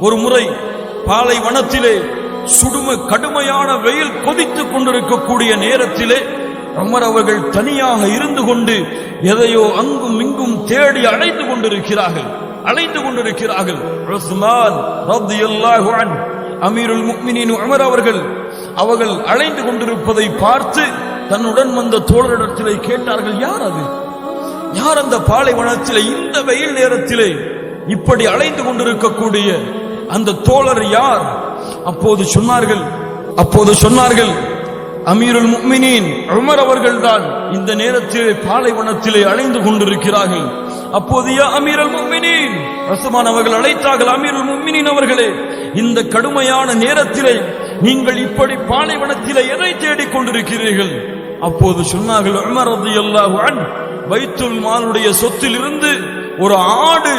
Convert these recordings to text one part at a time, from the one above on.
ஒரு முறை பாலைவனத்திலே சுடும கடுமையான வெயில் கொதித்துக் கொண்டிருக்கக்கூடிய நேரத்திலே அமர் அவர்கள் தனியாக இருந்து கொண்டு எதையோ அங்கும் இங்கும் தேடி அழைத்து கொண்டிருக்கிறார்கள். அழைத்து கொண்டிருக்கிறார்கள். அமீருல் முக்மினின் அமர் அவர்கள் அவர்கள் அழைந்து கொண்டிருப்பதை பார்த்து தன்னுடன் வந்த தோழரிடத்திலே கேட்டார்கள் யார் அது? யார் அந்த பாலைவனத்திலே இந்த வெயில் நேரத்திலே இப்படி அழைந்து கொண்டிருக்கக்கூடிய அந்த தோழர் யார்? அப்போது சொன்னார்கள் அப்போது சொன்னார்கள் அமீருல் முக்மினின் உமர் அவர்கள்தான் இந்த நேரத்திலே பாலைவனத்திலே அழைந்து கொண்டிருக்கிறார்கள். அப்போது அமீரல் முக்மினின்! ரசமான் அவர்கள் அழைத்தார்கள் அமீருல் முக்மினின் அவர்களே இந்த கடுமையான நேரத்திலே நீங்கள் இப்படி பாலைவனத்திலே எதை தேடிக் கொண்டிருக்கிறீர்கள்? அப்போது சொன்னார்கள் உமர் ரலியல்லாஹு அன்ஹு பைத்துல் மாலுடைய சொத்திலிருந்து ஒரு ஆடு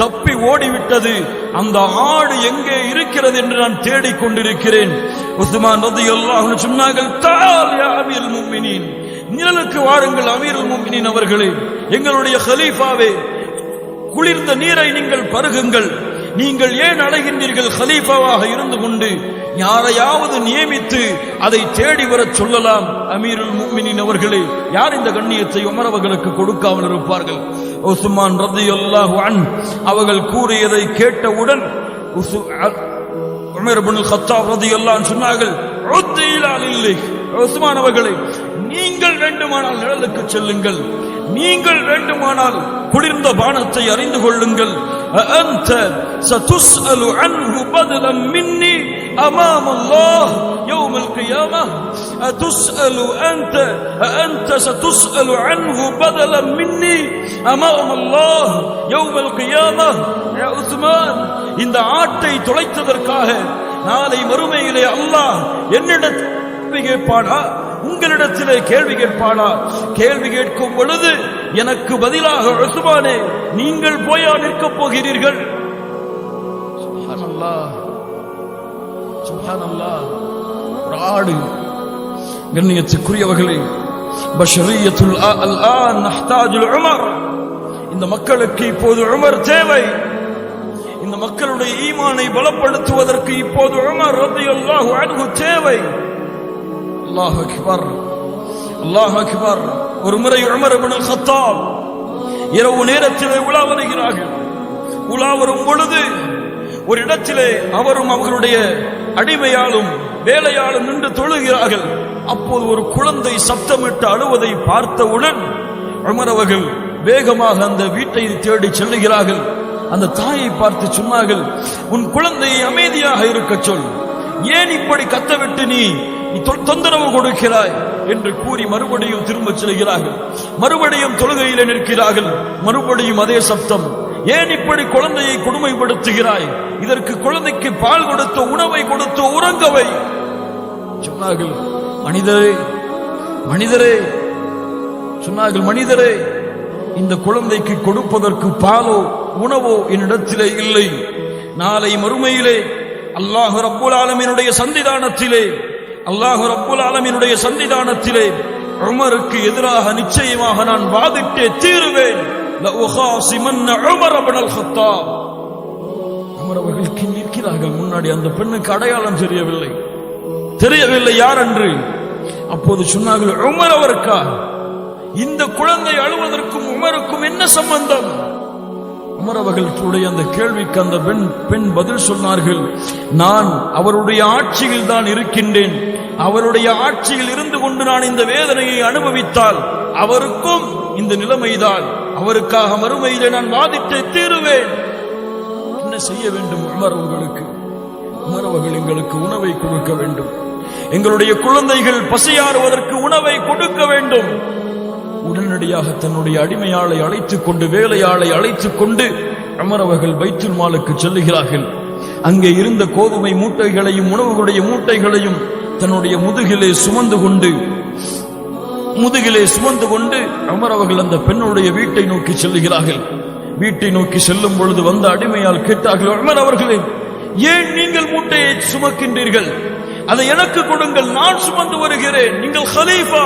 தப்பி ஓடிவிட்டது. அந்த ஆடு எங்கே இருக்கிறது என்று நான் தேடிக் கொண்டிருக்கிறேன். உஸ்மான் ரலியல்லாஹு எல்லாம் சொன்னார்கள் தால் யா நிழலுக்கு வாருங்கள் அமீரல் மும்மினின் அவர்களே. எங்களுடைய ஹலீஃபாவே குளிர்ந்த நீரை நீங்கள் பருகுங்கள். நீங்கள் ஏன் அடைகின்றீர்கள் ஹலீஃபாவாக இருந்து கொண்டு? யாரையாவது நியமித்து அதை தேடி வரச் சொல்லலாம். அமீருல் முக்மினின் அவர்களே யார் இந்த கண்ணியத்தை உமரவர்களுக்கு கொடுக்காமல் இருப்பார்கள்? உஸ்மான் ரதியல்லாஹு அன் அவர்கள் கூறியதை கேட்டவுடன் உசு- உமர் இப்னுல் கத்தாப் சொன்னார்கள் "உத்து உஸ்மான் அவர்களே நீங்கள் வேண்டுமானால் நிழலுக்கு செல்லுங்கள். நீங்கள் வேண்டுமானால் குளிர்ந்த பானத்தை அறிந்து கொள்ளுங்கள். أأنت ستسأل عنه بدلا مني أمام الله يوم القيامة أتسأل أنت أأنت ستسأل عنه بدلا مني أمام الله يوم القيامة يا عثمان இந்த ஆட்டை துளைத்ததற்காக நாளை மறுமையிலே அல்லாஹ் என்னிடத்தில் கேள்வி கேட்பானா உங்களிடத்திலே கேள்வி கேட்பானா கேள்வி கேட்கும் பொழுது எனக்கு பதிலாக உஸ்மானே நீங்கள் போயா நிற்கப் போகிறீர்கள்? ஆடு. கண்ணியத்துக்குரியவர்களே பஷரியத்துல் அல் ஆன் நஹ்தாஜுல் உமர். இந்த மக்களுக்கு இப்போது உமர் தேவை. இந்த மக்களுடைய ஈமானை பலப்படுத்துவதற்கு இப்போது உமர் ரலியல்லாஹு அன்ஹு தேவை. அல்லாஹ் அக்பர் அல்லாஹ் அக்பர். ஒரு முறை உமர் சத்தாம் இரவு நேரத்திலே உலா வருகிறார்கள். உலா வரும் பொழுது ஒரு இடத்திலே அவரும் அவர்களுடைய அடிமையாலும் வேலையாலும் நின்று தொழுகிறார்கள். அப்போது ஒரு குழந்தை சப்தமிட்டு அழுவதை பார்த்தவுடன் உமர் வேகமாக அந்த வீட்டை தேடி செல்லுகிறார்கள். அந்த தாயை பார்த்து சொன்னார்கள் உன் குழந்தையை அமைதியாக இருக்கச் சொல். ஏன் இப்படி கத்தவிட்டு நீ நீ தொந்தரவு கொடுக்கிறாய் என்று கூறி மறுபடியும் திரும்பச் செல்கிறார்கள். மறுபடியும் தொழுகையில் நிற்கிறார்கள். மறுபடியும் அதே சப்தம். ஏன் இப்படி குழந்தையை கொடுமைப்படுத்துகிறாய்? இதற்கு குழந்தைக்கு பால் கொடுத்து உணவை கொடுத்து உறங்கவை. சொன்னார்கள் மனிதரே மனிதரே. சொன்னார்கள் மனிதரே இந்த குழந்தைக்கு கொடுப்பதற்கு பாலோ உணவோ என்னிடத்திலே இல்லை. நாளை மறுமையிலே அல்லாஹு ரப்புல் ஆலமினுடைய சந்திதானத்திலே அல்லாஹு ரப்புல் ஆலமினுடைய சன்னிதானத்திலே உமருக்கு எதிராக நிச்சயமாக நான் வாதிட்டே தீருவேன். அவர்களுக்கு நிற்கிறார்கள். முன்னாடி அந்த பெண்ணுக்கு அடையாளம் தெரியவில்லை. தெரியவில்லை யார் என்று அப்போது சொன்னார்கள் உமர் அவருக்கா? இந்த குழந்தை அழுவதற்கும் உமருக்கும் என்ன சம்பந்தம்? உமர் அவர்களுடைய அந்த கேள்விக்கு அந்த பெண் பெண் பதில் சொன்னார்கள் நான் அவருடைய ஆட்சியில் தான் இருக்கின்றேன். அவருடைய ஆட்சியில் இருந்து கொண்டு நான் இந்த வேதனையை அனுபவித்தால் அவருக்கும் இந்த நிலைமைதான். அவருக்காக மறுமையிலே நான் வாதிட்டே தீருவேன். என்ன செய்ய வேண்டும் உமர் உங்களுக்கு உமர் எங்களுக்கு உணவை கொடுக்க வேண்டும். எங்களுடைய குழந்தைகள் பசியாறுவதற்கு உணவை கொடுக்க வேண்டும். உடனடியாக தன்னுடைய அடிமையாளை அழைத்துக் கொண்டு வேலையாளை அழைத்துக் கொண்டு அமரவர்கள் பைத்துல் மாலுக்கு செல்லுகிறார்கள். அங்கே இருந்த கோதுமை மூட்டைகளையும் உணவுகளுடைய மூட்டைகளையும் தன்னுடைய முதுகிலே சுமந்து கொண்டு முதுகிலே சுமந்து கொண்டு அமர் அவர்கள் அந்த பெண்ணுடைய வீட்டை நோக்கி செல்லுகிறார்கள். வீட்டை நோக்கி செல்லும் பொழுது வந்த அடிமையால் கேட்டார்கள் அமர் அவர்களே ஏன் நீங்கள் மூட்டையை சுமக்கின்றீர்கள்? அதை எனக்கு கொடுங்கள் நான் சுமந்து வருகிறேன் நீங்கள் ஹலீஃபா.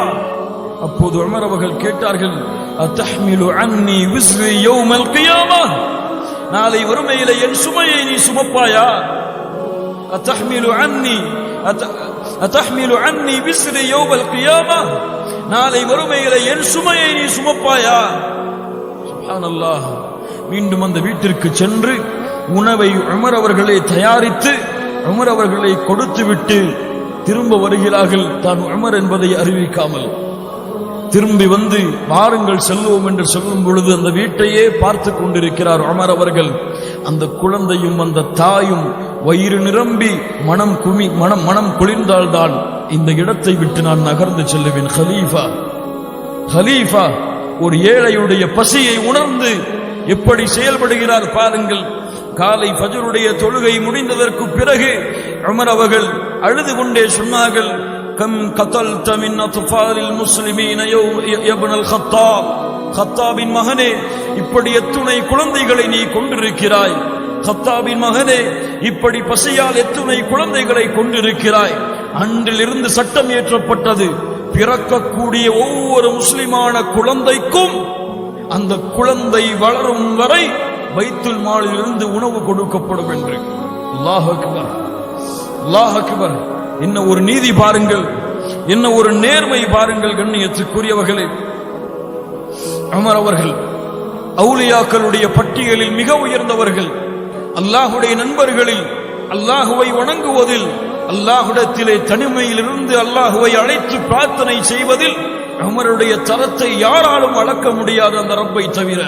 அப்போது உமர் அவர்கள் கேட்டார்கள் அத்தஹ்மிலு அன்னி விஸ்ரி யௌமல் கியாமா? நாளை வறுமையில என் சுமையை நீ சுமப்பாயா? அத்தஹ்மிலு அன்னி அத்தஹ்மிலு அன்னி விஸ்ரி யௌமல் கியாமா? நாளை வறுமைகளை என் சுமையை நீ சுமப்பாயா? சுப்ஹானல்லாஹ். மீண்டும் அந்த வீட்டிற்கு சென்று உணவை உமர் அவர்களை தயாரித்து உமர் அவர்களை கொடுத்துவிட்டு திரும்ப வருகிறார்கள் தான் உமர் என்பதை அறிவிக்காமல். திரும்பி வந்து வாருங்கள் செல்வோம் என்று சொல்லும் பொழுது அந்த வீட்டையே பார்த்து கொண்டிருக்கிறார் அமர் அவர்கள். அந்த குழந்தையும் அந்த தாயும் வயிறு நிரம்பி மனம் குமி மனம் மனம் குளிர்ந்தால்தான் இந்த இடத்தை விட்டு நான் நகர்ந்து செல்லுவேன். ஹலீஃபா ஹலீஃபா ஒரு ஏழையுடைய பசியை உணர்ந்து எப்படி செயல்படுகிறார் பாருங்கள். காலை பஜருடைய தொழுகை முடிந்ததற்கு பிறகு அமர் அவர்கள் அழுது கொண்டே சொன்னார்கள் கம் கத்தல் தமின் அத்ஃபாலில் முஸ்லிமீன ابن கத்தாப் கத்தாபின் மகனே இப்படி எத்துணை குழந்தைகளை நீ கொண்டிருக்கிறாய் கத்தாபின் மகனே இப்படி பசியால் எத்துணை குழந்தைகளை கொண்டிருக்கிறாய் அன்றிலிருந்து சட்டம் இயற்றப்பட்டது பிறக்கக்கூடிய ஒவ்வொரு முஸ்லிமான குழந்தைக்கும் அந்த குழந்தை வளரும் வரை பைத்துல் மாலிலிருந்து உணவு கொடுக்கப்படும் என்று அல்லாஹ் அக்பர் அல்லாஹ் அக்பர் என்ன ஒரு நீதி பாருங்கள் என்ன ஒரு நேர்மை பாருங்கள் கண்ணியத்துக்குரியவர்களே. அமர் அவர்கள் அவுலியாக்களுடைய பட்டியலில் மிக உயர்ந்தவர்கள். அல்லாஹுடைய நண்பர்களில் அல்லாஹுவை வணங்குவதில் அல்லாஹுடத்திலே தனிமையிலிருந்து அல்லாஹுவை அழைத்து பிரார்த்தனை செய்வதில் அமருடைய தரத்தை யாராலும் அளக்க முடியாது அந்த ரப்பை தவிர.